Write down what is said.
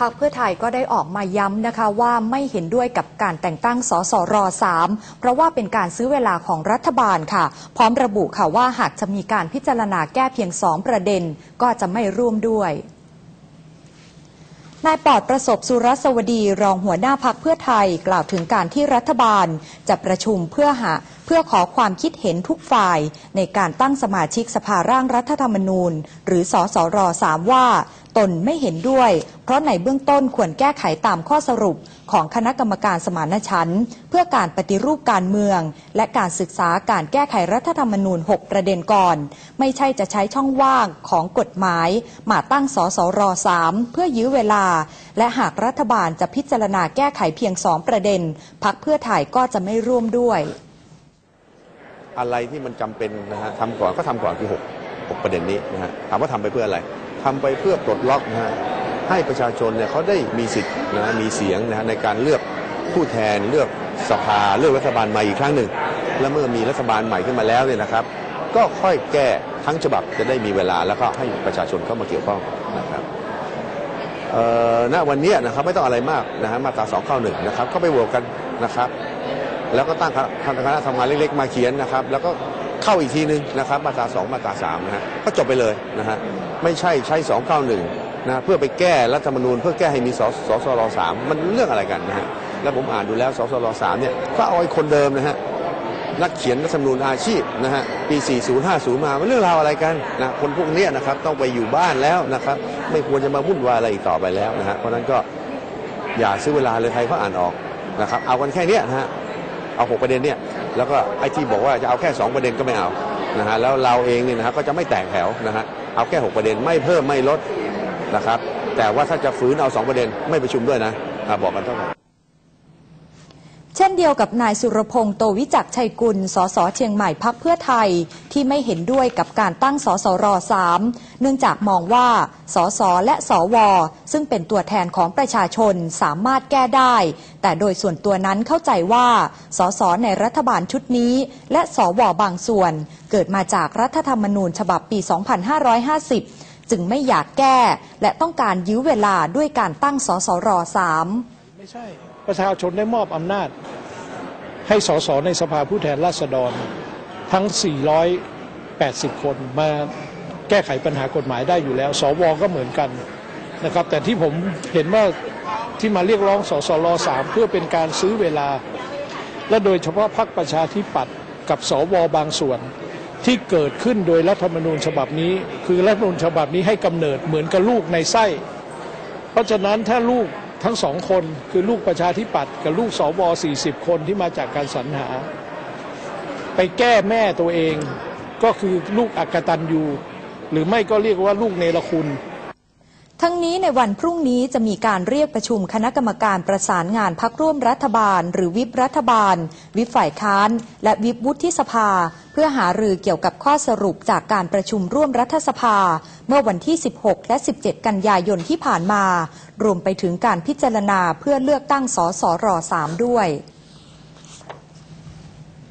พรรคเพื่อไทยก็ได้ออกมาย้ำนะคะว่าไม่เห็นด้วยกับการแต่งตั้งสสร3เพราะว่าเป็นการซื้อเวลาของรัฐบาลค่ะ พร้อมระบุค่ะว่าหากจะมีการพิจารณาแก้เพียงสองประเด็น ก็จะไม่ร่วมด้วยนายปอดประสบสุรสวดีรองหัวหน้าพักเพื่อไทย กล่าวถึงการที่รัฐบาลจะประชุมเพื่อหา เพื่อขอความคิดเห็นทุกฝ่ายในการตั้งสมาชิกสภาร่างรัฐธรรมนูญ หรือสสร3ว่า ตนไม่เห็นด้วย เพราะในเบื้องต้นควรแก้ไขตามข้อสรุปของคณะกรรมการสมานฉันท์เพื่อการปฏิรูปการเมือง และการศึกษาการแก้ไขรัฐธรรมนูญ 6 ประเด็นก่อน ไม่ใช่จะใช้ช่องว่างของกฎหมาย มาตั้งสสร3เพื่อยื้อเวลา และหากรัฐบาลจะพิจารณาแก้ไขเพียงสองประเด็นพักเพื่อไทยก็จะไม่ร่วมด้วย อะไรที่มันจำเป็นนะฮะทำก่อนก็ทำก่อนคือหกหกประเด็นนี้นะฮะถามว่าทำไปเพื่ออะไรทำไปเพื่อปลดล็อกนะฮะให้ประชาชนเนี่ยเขาได้มีสิทธิ์นะมีเสียงนะฮะในการเลือกผู้แทนเลือกสภาเลือกรัฐบาลใหม่อีกครั้งหนึ่ง และเมื่อมีรัฐบาลใหม่ขึ้นมาแล้วเนี่ยนะครับ ก็ค่อยแก้ทั้งฉบับจะได้มีเวลาแล้วก็ให้ประชาชนเข้ามาเกี่ยวข้องนะครับณวันนี้นะครับไม่ต้องอะไรมากนะฮะมาตรา291นะครับเข้าไปโหวตกันนะครับ แล้วก็ตั้งคณะคณะทำงานเล็กๆ มาเขียนนะครับ แล้วก็เข้าอีกทีนึงนะครับมาตรา2มาตรา3นะฮะก็จบไปเลยนะฮะไม่ใช่ใช้ 291นะเพื่อไปแก้รัฐธรรมนูญเพื่อแก้ให้มีสสสร3มันเรื่องอะไรกันนะฮะแล้วผมอ่านดูแล้วสสร3เนี่ยก็เอาไอ้คนเดิมนะฮะนักเขียนรัฐธรรมนูญอาชีพนะฮะปี 4050 มามันเรื่องราวอะไรกันนะคนพวกนี้นะครับต้องไปอยู่บ้านแล้วนะครับไม่ควรจะมาวุ่นวายอะไรอีกต่อไปแล้วนะฮะเพราะนั้นก็อย่าซื้อเวลาเลยใครเขาอ่านออกนะครับเอากันแค่นี้นะฮะ เอาหกประเด็นเนี่ยแล้วก็ไอ้ที่บอกว่าจะเอาแค่สองประเด็นก็ไม่เอานะฮะแล้วเราเองเนี่ยนะฮะก็จะไม่แตกแถวนะฮะเอาแค่หกประเด็นไม่เพิ่มไม่ลดนะครับแต่ว่าถ้าจะฝืนเอาสองประเด็นไม่ประชุมด้วยนะอะบอกกันเท่าไหร่ เช่นเดียวกับนายสุรพงษ์โตวิจักชัยกุล สสเชียงใหม่พักเพื่อไทย ที่ไม่เห็นด้วยกับการตั้งสสร3เนื่องจากมองว่า สสและสว ซึ่งเป็นตัวแทนของประชาชนสามารถแก้ได้ แต่โดยส่วนตัวนั้นเข้าใจว่า สสในรัฐบาลชุดนี้ และสวบางส่วน เกิดมาจากรัฐธรรมนูญฉบับปี 2550 จึงไม่อยากแก้ และต้องการยื้อเวลาด้วยการตั้งสสร3ไม่ใช่ ประชาชนได้มอบอำนาจ ให้สสในสภาผู้แทนราษฎรทั้ง 480 คนมาแก้ไขปัญหากฎหมายได้อยู่แล้ว สวก็เหมือนกันนะครับ แต่ที่ผมเห็นว่าที่มาเรียกร้องสสรสามเพื่อเป็นการซื้อเวลา และโดยเฉพาะพรรคประชาธิปัตย์กับสวบางส่วนที่เกิดขึ้นโดยรัฐธรรมนูญฉบับนี้ คือรัฐธรรมนูญฉบับนี้ให้กำเนิดเหมือนกับลูกในไส้ เพราะฉะนั้นถ้าลูก ทั้งสองคนคือลูกประชาธิปัตย์กับลูกสว40 คนที่มาจากการสรรหา ไปแก้แม่ตัวเอง ก็คือลูกอักตันยูหรือไม่ก็เรียกว่าลูกเนรคุณ ทั้งนี้ในวันพรุ่งนี้จะมีการเรียกประชุมคณะกรรมการประสานงานพักร่วมรัฐบาล หรือวิปรัฐบาล วิปฝ่ายค้าน และวิปวุฒิสภา เพื่อหารือเกี่ยวกับข้อสรุปจากการประชุมร่วมรัฐสภา เมื่อวันที่ 16 และ 17 กันยายนที่ผ่านมา รวมไปถึงการพิจารณาเพื่อเลือกตั้งสสร3ด้วย